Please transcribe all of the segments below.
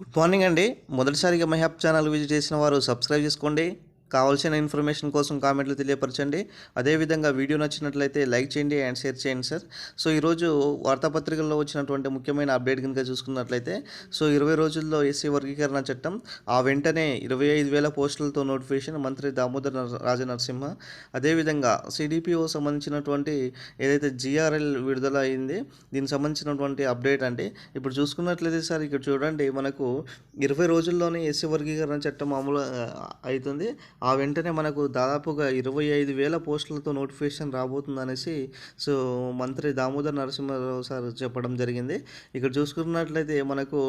Good morning అండి. మొదటిసారిగా my channel visit చేసిన వారు సబ్స్క్రైబ్ చేసుకోండి. కావాల్సిన ఇన్ఫర్మేషన్ కోసం కామెంట్లు తెలియపరచండి. అదేవిధంగా వీడియో నచ్చినట్లయితే లైక్ చేయండి అండ్ షేర్ చేయండి సార్. సో ఈరోజు వార్తాపత్రికల్లో వచ్చినటువంటి ముఖ్యమైన అప్డేట్ కనుక చూసుకున్నట్లయితే సో ఇరవై రోజుల్లో ఎస్సీ వర్గీకరణ చట్టం ఆ వెంటనే ఇరవై ఐదు వేల పోస్టులతో నోటిఫికేషన్ మంత్రి దామోదర్ నర- రాజనరసింహ. అదేవిధంగా సిడిపిఓ సంబంధించినటువంటి ఏదైతే జిఆర్ఎల్ విడుదల అయింది దీనికి సంబంధించినటువంటి అప్డేట్ అండి ఇప్పుడు చూసుకున్నట్లయితే సార్ ఇక్కడ చూడండి మనకు ఇరవై రోజుల్లోనే ఎస్సీ వర్గీకరణ చట్టం అమలు అవుతుంది. ఆ వెంటనే మనకు దాదాపుగా ఇరవై ఐదు వేల పోస్టులతో నోటిఫికేషన్ రాబోతుంది అనేసి సో మంత్రి దామోదర్ నరసింహారావు సార్ చెప్పడం జరిగింది. ఇక్కడ చూసుకున్నట్లయితే మనకు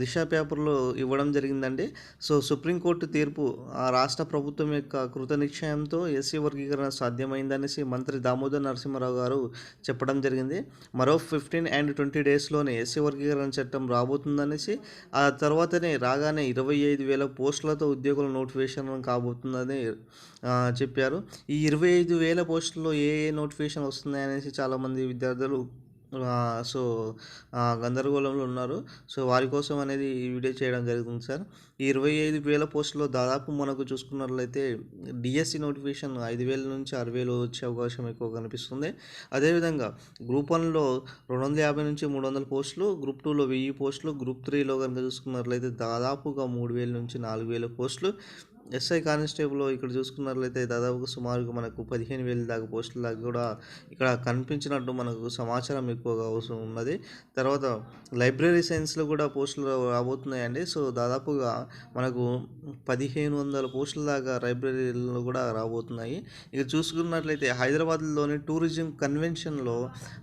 దిశ పేపర్లో ఇవ్వడం జరిగిందండి. సో సుప్రీంకోర్టు తీర్పు ఆ రాష్ట్ర ప్రభుత్వం యొక్క కృత నిశ్చయంతో ఎస్సీ వర్గీకరణ సాధ్యమైందనేసి మంత్రి దామోదర్ నరసింహారావు గారు చెప్పడం జరిగింది. మరో ఫిఫ్టీన్ అండ్ ట్వంటీ డేస్లోనే ఎస్సీ వర్గీకరణ చట్టం రాబోతుందనేసి ఆ తర్వాతనే రాగానే ఇరవై ఐదు వేల పోస్టులతో ఉద్యోగుల నోటిఫికేషన్ కాబోతుందని చెప్పారు. ఈ ఇరవై ఐదు వేల పోస్టుల్లో ఏ ఏ నోటిఫికేషన్ వస్తున్నాయి అనేసి చాలామంది విద్యార్థులు సో గందరగోళంలో ఉన్నారు. సో వారి కోసం అనేది ఈ వీడియో చేయడం జరుగుతుంది సార్. ఈ ఇరవై ఐదు వేల పోస్టులో దాదాపు మనకు చూసుకున్నట్లయితే డిఎస్సి నోటిఫికేషన్ ఐదు వేల నుంచి ఆరు వేలు వచ్చే అవకాశం ఎక్కువ కనిపిస్తుంది. అదేవిధంగా గ్రూప్ వన్లో రెండు వందల యాభై నుంచి మూడు వందల పోస్టులు గ్రూప్ టూలో వెయ్యి పోస్టులు గ్రూప్ త్రీలో కనుక చూసుకున్నట్లయితే దాదాపుగా మూడు వేల నుంచి నాలుగు వేల పోస్టులు. ఎస్ఐ కానిస్టేబుల్ ఇక్కడ చూసుకున్నట్లయితే దాదాపుగా సుమారుగా మనకు పదిహేను వేల దాకా పోస్టుల దాకా కూడా ఇక్కడ కనిపించినట్టు మనకు సమాచారం ఎక్కువగా అవసరం ఉన్నది. తర్వాత లైబ్రరీ సైన్స్లో కూడా పోస్టులు రాబోతున్నాయండి. సో దాదాపుగా మనకు పదిహేను వందల పోస్టుల దాకా లైబ్రరీలో కూడా రాబోతున్నాయి. ఇక చూసుకున్నట్లయితే హైదరాబాద్లోని టూరిజం కన్వెన్షన్లో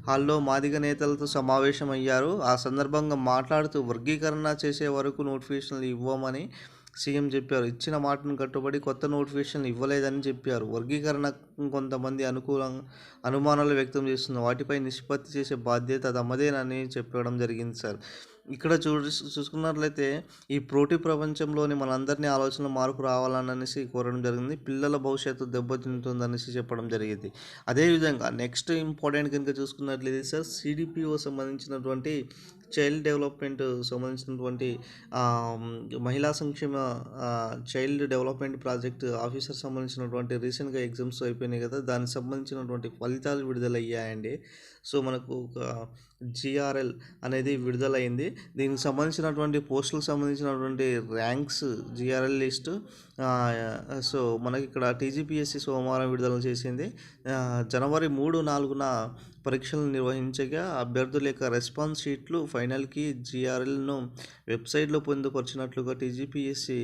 హాల్లో మాదిగ నేతలతో సమావేశం అయ్యారు ఆ సందర్భంగా మాట్లాడుతూ వర్గీకరణ చేసే వరకు నోటిఫికేషన్లు ఇవ్వమని సీఎం చెప్పారు. ఇచ్చిన మాటను కట్టుబడి కొత్త నోటిఫికేషన్లు ఇవ్వలేదని చెప్పారు. వర్గీకరణ కొంతమంది అనుకూలం అనుమానాలు వ్యక్తం చేస్తున్న వాటిపై నిష్పత్తి చేసే బాధ్యత తమదేనని చెప్పడం జరిగింది సార్. ఇక్కడ చూ చూసుకున్నట్లయితే ఈ ప్రోటీ ప్రపంచంలోని మనందరినీ ఆలోచన మార్పు రావాలనేసి కోరడం జరిగింది. పిల్లల భవిష్యత్తు దెబ్బతింటుందనేసి చెప్పడం జరిగింది. అదేవిధంగా నెక్స్ట్ ఇంపార్టెంట్ కనుక చూసుకున్నట్లయితే సార్ సిడిపిఓ సంబంధించినటువంటి చైల్డ్ డెవలప్మెంట్ సంబంధించినటువంటి మహిళా సంక్షేమ చైల్డ్ డెవలప్మెంట్ ప్రాజెక్ట్ ఆఫీసర్ సంబంధించినటువంటి రీసెంట్గా ఎగ్జామ్స్ అయిపోయినాయి కదా దానికి సంబంధించినటువంటి ఫలితాలు విడుదలయ్యాయండి. సో మనకు ఒక జిఆర్ఎల్ అనేది విడుదలైంది. దీనికి సంబంధించినటువంటి పోస్టులకు సంబంధించినటువంటి ర్యాంక్స్ జిఆర్ఎల్ లిస్ట్ సో మనకి ఇక్కడ టీజీపీఎస్సి సోమవారం విడుదల చేసింది. జనవరి మూడు నాలుగున పరీక్షలు నిర్వహించగా అభ్యర్థుల యొక్క రెస్పాన్స్ షీట్లు ఫైనల్కి జిఆర్ఎల్ను వెబ్సైట్లో పొందుపరిచినట్లుగా టీజీపీఎస్సి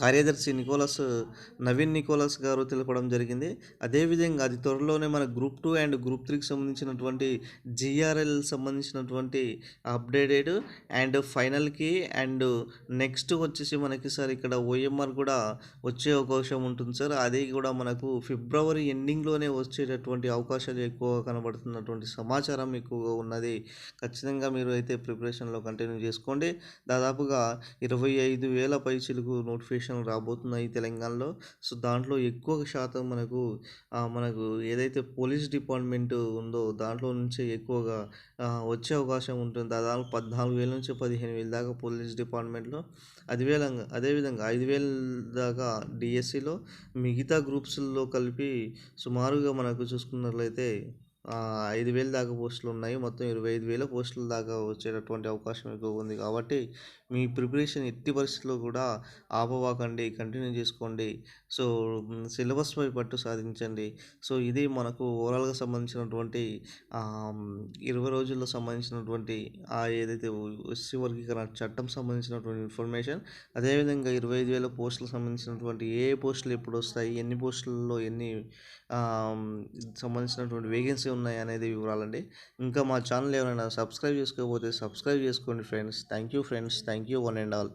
కార్యదర్శి నికోలస్ నవీన్ నికోలస్ గారు తెలపడం జరిగింది. అదేవిధంగా అది త్వరలోనే మన గ్రూప్ టూ అండ్ గ్రూప్ త్రీకి సంబంధించినటువంటి జిఆర్ఎల్ సంబంధించినటువంటి అప్డేటెడ్ అండ్ ఫైనల్కి అండ్ నెక్స్ట్ వచ్చేసి మనకి సార్ ఇక్కడ ఓఎంఆర్ కూడా వచ్చే అవకాశం ఉంటుంది సార్. అది కూడా మనకు ఫిబ్రవరి ఎండింగ్లోనే వచ్చేటటువంటి అవకాశాలు ఎక్కువగా కనబడుతున్నటువంటి సమాచారం ఎక్కువగా ఉన్నది. ఖచ్చితంగా మీరు అయితే ప్రిపరేషన్లో కంటిన్యూ చేసుకోండి. దాదాపుగా ఇరవై ఐదు వేల పైచిలకు నోటిఫికేషన్ రాబోతున్నాయి తెలంగాణలో. సో దాంట్లో ఎక్కువ శాతం మనకు మనకు ఏదైతే పోలీస్ డిపార్ట్మెంట్ ఉందో దాంట్లో నుంచే ఎక్కువగా వచ్చే అవకాశం ఉంటుంది. దాదాపు పద్నాలుగు వేల నుంచి పదిహేను వేల దాకా పోలీస్ డిపార్ట్మెంట్లో. అదేవిధంగా అదేవిధంగా ఐదు వేల దాకా డిఎస్సిలో మిగతా గ్రూప్స్లో కలిపి సుమారుగా మనకు చూసుకున్నట్లయితే ఐదు వేల దాకా పోస్టులు ఉన్నాయి. మొత్తం ఇరవై ఐదు వేల పోస్టుల దాకా వచ్చేటటువంటి అవకాశం ఎక్కువ ఉంది. కాబట్టి మీ ప్రిపరేషన్ ఎట్టి పరిస్థితుల్లో కూడా ఆపవాకండి. కంటిన్యూ చేసుకోండి. సో సిలబస్పై పట్టు సాధించండి. సో ఇది మనకు ఓవరాల్గా సంబంధించినటువంటి ఇరవై రోజుల్లో సంబంధించినటువంటి ఏదైతే ఎస్సీ వర్గీకరణ చట్టం సంబంధించినటువంటి ఇన్ఫర్మేషన్ అదేవిధంగా ఇరవై ఐదు వేల పోస్టులకు సంబంధించినటువంటి ఏ పోస్టులు ఎప్పుడు వస్తాయి ఎన్ని పోస్టులలో ఎన్ని సంబంధించినటువంటి వేకెన్సీ ఉన్నాయి అనేది వివరాలండి. ఇంకా మా ఛానల్ ఎవరైనా సబ్స్క్రైబ్ చేసుకోకపోతే సబ్స్క్రైబ్ చేసుకోండి friends. Thank you friends. Thank you one and all.